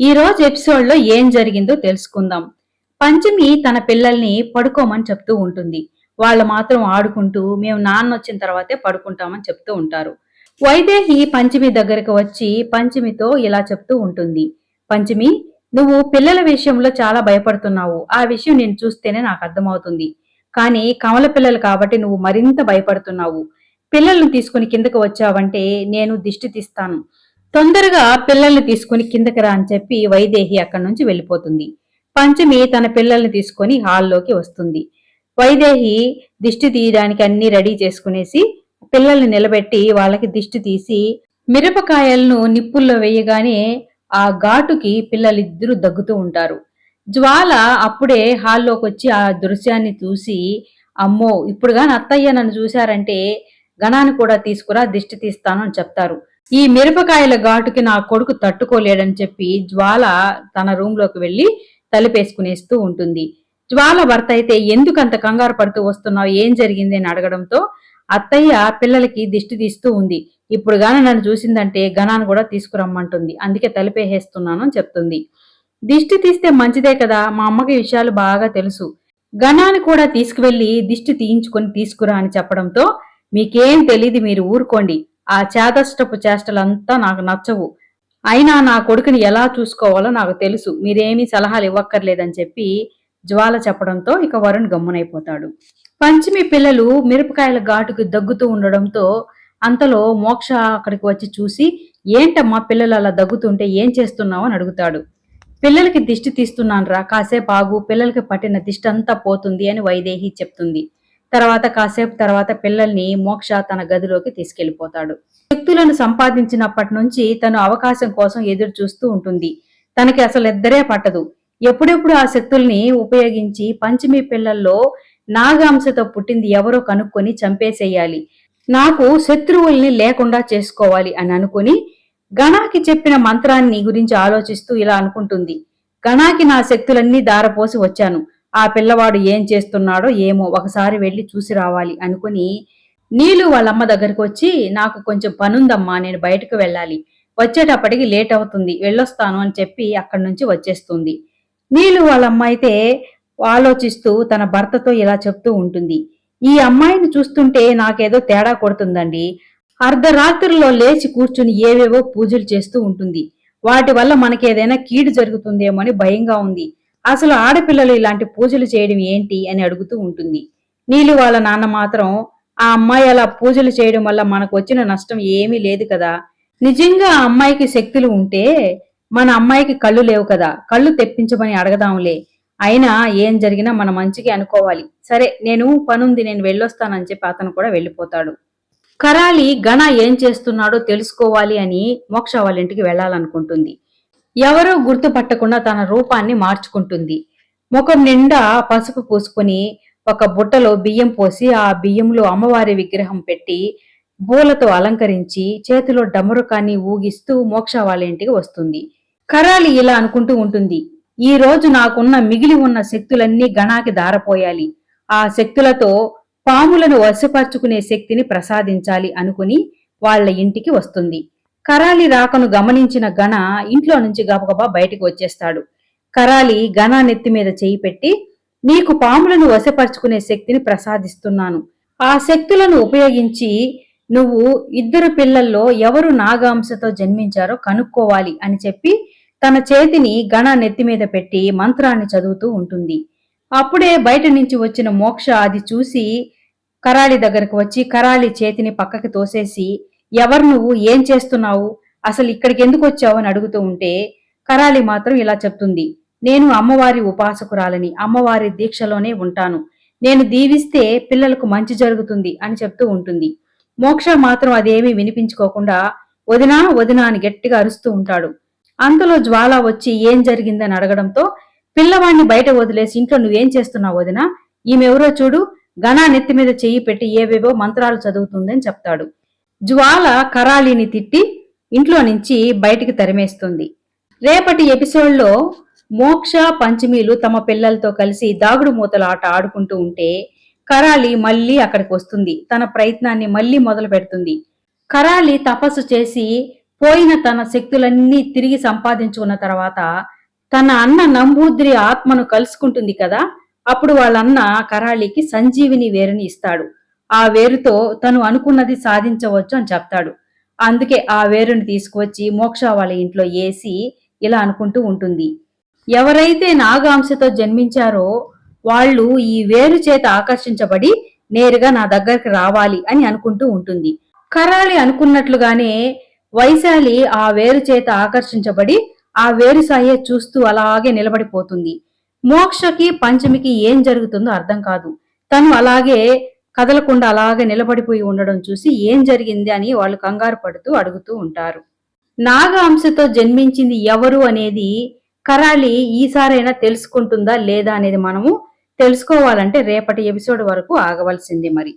ఈ రోజు ఎపిసోడ్లో ఏం జరిగిందో తెలుసుకుందాం. పంచమి తన పిల్లల్ని పడుకోమని చెప్తూ ఉంటుంది. వాళ్ళు మాత్రం ఆడుకుంటూ మేము నాన్న వచ్చిన తర్వాతే పడుకుంటామని చెప్తూ ఉంటారు. వైదేహి పంచమి దగ్గరకు వచ్చి పంచమితో ఇలా చెప్తూ ఉంటుంది. పంచమి నువ్వు పిల్లల విషయంలో చాలా భయపడుతున్నావు. ఆ విషయం నేను చూస్తేనే నాకు అర్థమవుతుంది. కానీ కమల పిల్లలు కాబట్టి నువ్వు మరింత భయపడుతున్నావు. పిల్లల్ని తీసుకుని కిందకు వచ్చావంటే నేను దిష్టి తీస్తాను. తొందరగా పిల్లల్ని తీసుకుని కిందకి రా అని చెప్పి వైదేహి అక్కడి నుంచి వెళ్ళిపోతుంది. పంచమి తన పిల్లల్ని తీసుకొని హాల్లోకి వస్తుంది. వైదేహి దిష్టి తీయడానికి అన్ని రెడీ చేసుకునేసి పిల్లల్ని నిలబెట్టి వాళ్ళకి దిష్టి తీసి మిరపకాయలను నిప్పుల్లో వేయగానే ఆ ఘాటుకి పిల్లలిద్దరూ దగ్గుతూ ఉంటారు. జ్వాల అప్పుడే హాల్లోకి వచ్చి ఆ దృశ్యాన్ని చూసి అమ్మో ఇప్పుడుగా అత్తయ్య నన్ను చూశారంటే గణాన్ని కూడా తీసుకురా దిష్టి తీస్తాను అని చెప్తారు. ఈ మిరపకాయల ఘాటుకి నా కొడుకు తట్టుకోలేడని చెప్పి జ్వాల తన రూమ్లోకి వెళ్ళి తలుపేసుకునేస్తూ ఉంటుంది. జ్వాల భర్త అయితే ఎందుకంత కంగారు పడుతూ వస్తున్నావు? ఏం జరిగింది? అని అడగడంతో అత్తయ్య పిల్లలకి దిష్టి తీస్తూ ఉంది. ఇప్పుడు గాని నన్ను చూసిందంటే గణాన్ని కూడా తీసుకురమ్మంటుంది. అందుకే తలిపేసేస్తున్నాను అని చెప్తుంది. దిష్టి తీస్తే మంచిదే కదా? మా అమ్మకి విషయాలు బాగా తెలుసు. గణాన్ని కూడా తీసుకువెళ్ళి దిష్టి తీయించుకొని తీసుకురా అని చెప్పడంతో మీకేం తెలియదు మీరు ఊరుకోండి. ఆ చేదష్టపు చేష్టలంతా నాకు నచ్చవు. అయినా నా కొడుకుని ఎలా చూసుకోవాలో నాకు తెలుసు. మీరేమీ సలహాలు ఇవ్వక్కర్లేదని చెప్పి జ్వాల చెప్పడంతో ఇక వరుణ్ గమ్మునైపోతాడు. పంచమి పిల్లలు మిరపకాయల ఘాటుకు దగ్గుతూ ఉండడంతో అంతలో మోక్ష అక్కడికి వచ్చి చూసి ఏంటమ్మా పిల్లలు అలా దగ్గుతుంటే ఏం చేస్తున్నావు? అని అడుగుతాడు. పిల్లలకి దిష్టి తీస్తున్నాను రా కాసేపు ఆగు. పిల్లలకి పట్టిన దిష్టి అంతా పోతుంది అని వైదేహి చెప్తుంది. తర్వాత కాసేపు తర్వాత పిల్లల్ని మోక్ష తన గదిలోకి తీసుకెళ్ళిపోతాడు శక్తులను సంపాదించినప్పటి నుంచి తను అవకాశం కోసం ఎదురు చూస్తూ ఉంటుంది. తనకి అసలు ఇద్దరే పట్టదు. ఎప్పుడెప్పుడు ఆ శక్తుల్ని ఉపయోగించి పంచమి పిల్లల్లో నాగాంశతో పుట్టింది ఎవరో కనుక్కొని చంపేసేయాలి. నాకు శత్రువుల్ని లేకుండా చేసుకోవాలి అని అనుకుని గణాకి చెప్పిన మంత్రాన్ని గురించి ఆలోచిస్తూ ఇలా అనుకుంటుంది. గణాకి నా శక్తులన్నీ దారపోసి వచ్చాను. ఆ పిల్లవాడు ఏం చేస్తున్నాడో ఏమో ఒకసారి వెళ్ళి చూసి రావాలి అనుకుని నీలు వాళ్ళమ్మ దగ్గరకు వచ్చి నాకు కొంచెం పనుందమ్మా నేను బయటకు వెళ్ళాలి. వచ్చేటప్పటికి లేట్ అవుతుంది వెళ్ళొస్తాను అని చెప్పి అక్కడి నుంచి వచ్చేస్తుంది. నీలు వాళ్ళమ్మ అయితే ఆలోచిస్తూ తన భర్తతో ఇలా చెప్తూ ఉంటుంది. ఈ అమ్మాయిని చూస్తుంటే నాకేదో తేడా కొడుతుందండి. అర్ధరాత్రిలో లేచి కూర్చుని ఏవేవో పూజలు చేస్తూ ఉంటుంది. వాటి వల్ల మనకేదైనా కీడు జరుగుతుందేమో అని భయంగా ఉంది. అసలు ఆడపిల్లలు ఇలాంటి పూజలు చేయడం ఏంటి అని అడుగుతూ ఉంటుంది. నీళ్ళు వాళ్ళ నాన్న మాత్రం ఆ అమ్మాయి అలా పూజలు చేయడం వల్ల మనకు వచ్చిన నష్టం ఏమీ లేదు కదా. నిజంగా ఆ అమ్మాయికి శక్తులు ఉంటే మన అమ్మాయికి కళ్ళు లేవు కదా. కళ్ళు తెప్పించమని అడగదాంలే. అయినా ఏం జరిగినా మన మంచికి అనుకోవాలి. సరే నేను పనుంది నేను వెళ్ళొస్తానని చెప్పి అతను కూడా వెళ్ళిపోతాడు. కరాలి గణ ఏం చేస్తున్నాడో తెలుసుకోవాలి అని మోక్ష వాళ్ళ ఇంటికి వెళ్ళాలనుకుంటుంది. ఎవరూ గుర్తుపట్టకుండా తన రూపాన్ని మార్చుకుంటుంది. ముఖం నిండా పసుపు పూసుకుని ఒక బుట్టలో బియ్యం పోసి ఆ బియ్యంలో అమ్మవారి విగ్రహం పెట్టి పూలతో అలంకరించి చేతిలో డమరుకాన్ని ఊగిస్తూ మోక్ష వాళ్ళ ఇంటికి వస్తుంది. కరాలి ఇలా అనుకుంటూ ఉంటుంది. ఈ రోజు నాకున్న మిగిలి ఉన్న శక్తులన్నీ గణాకి దారపోయాలి. ఆ శక్తులతో పాములను వశపరుచుకునే శక్తిని ప్రసాదించాలి అనుకుని వాళ్ళ ఇంటికి వస్తుంది. కరాలి రాకను గమనించిన గణ ఇంట్లో నుంచి గబగబా బయటికి వచ్చేస్తాడు. కరాలి గణ నెత్తి మీద చేయి పెట్టి నీకు పాములను వశపరుచుకునే శక్తిని ప్రసాదిస్తున్నాను. ఆ శక్తులను ఉపయోగించి నువ్వు ఇద్దరు పిల్లల్లో ఎవరు నాగాంశతో జన్మించారో కనుక్కోవాలి అని చెప్పి తన చేతిని గణ నెత్తి మీద పెట్టి మంత్రాన్ని చదువుతూ ఉంటుంది. అప్పుడే బయట నుంచి వచ్చిన మోక్ష అది చూసి కరాళి దగ్గరకు వచ్చి కరాళి చేతిని పక్కకి తోసేసి ఎవరు నువ్వు? ఏం చేస్తున్నావు? అసలు ఇక్కడికి ఎందుకు వచ్చావు? అని అడుగుతూ ఉంటే కరాలి మాత్రం ఇలా చెప్తుంది. నేను అమ్మవారి ఉపాసకురాలని అమ్మవారి దీక్షలోనే ఉంటాను. నేను దీవిస్తే పిల్లలకు మంచి జరుగుతుంది అని చెప్తూ ఉంటుంది. మోక్ష మాత్రం అదేమీ వినిపించుకోకుండా వదినా వదినా అని గట్టిగా అరుస్తూ ఉంటాడు. అంతలో జ్వాల వచ్చి ఏం జరిగిందని అడగడంతో పిల్లవాడిని బయట వదిలేసి ఇంట్లో నువ్వేం చేస్తున్నావు వదినా? ఈమెవరో చూడు గణా నెత్తి మీద చెయ్యి పెట్టి ఏవేవో మంత్రాలు చదువుతుందని చెప్తాడు. జ్వాల కరాళిని తిట్టి ఇంట్లో నుంచి బయటికి తరిమేస్తుంది. రేపటి ఎపిసోడ్లో మోక్ష పంచమీలు తమ పిల్లలతో కలిసి దాగుడు మూతల ఆట ఆడుకుంటూ ఉంటే కరాలి మళ్ళీ అక్కడికి వస్తుంది. తన ప్రయత్నాన్ని మళ్ళీ మొదలు పెడుతుంది. కరాలి తపస్సు చేసి పోయిన తన శక్తులన్నీ తిరిగి సంపాదించుకున్న తర్వాత తన అన్న నంబూద్రి ఆత్మను కలుసుకుంటుంది కదా అప్పుడు వాళ్ళన్న కరాళికి సంజీవిని వేరుని ఇస్తాడు. ఆ వేరుతో తను అనుకున్నది సాధించవచ్చు అని చెప్తాడు. అందుకే ఆ వేరుని తీసుకువచ్చి మోక్ష వాళ్ళ ఇంట్లో వేసి ఇలా అనుకుంటూ ఉంటుంది. ఎవరైతే నాగాంశతో జన్మించారో వాళ్ళు ఈ వేరు చేత ఆకర్షించబడి నేరుగా నా దగ్గరికి రావాలి అని అనుకుంటూ ఉంటుంది. కరాళి అనుకున్నట్లుగానే వైశాలి ఆ వేరు చేత ఆకర్షించబడి ఆ వేరు సాయే చూస్తూ అలాగే నిలబడిపోతుంది. మోక్షకి పంచమికి ఏం జరుగుతుందో అర్థం కాదు. తను అలాగే కదలకుండా అలాగే నిలబడిపోయి ఉండడం చూసి ఏం జరిగింది అని వాళ్ళు కంగారు పడుతూ అడుగుతూ ఉంటారు. నాగ జన్మించింది ఎవరు అనేది కరాళి ఈసారైనా తెలుసుకుంటుందా లేదా అనేది మనము తెలుసుకోవాలంటే రేపటి ఎపిసోడ్ వరకు ఆగవలసింది మరి.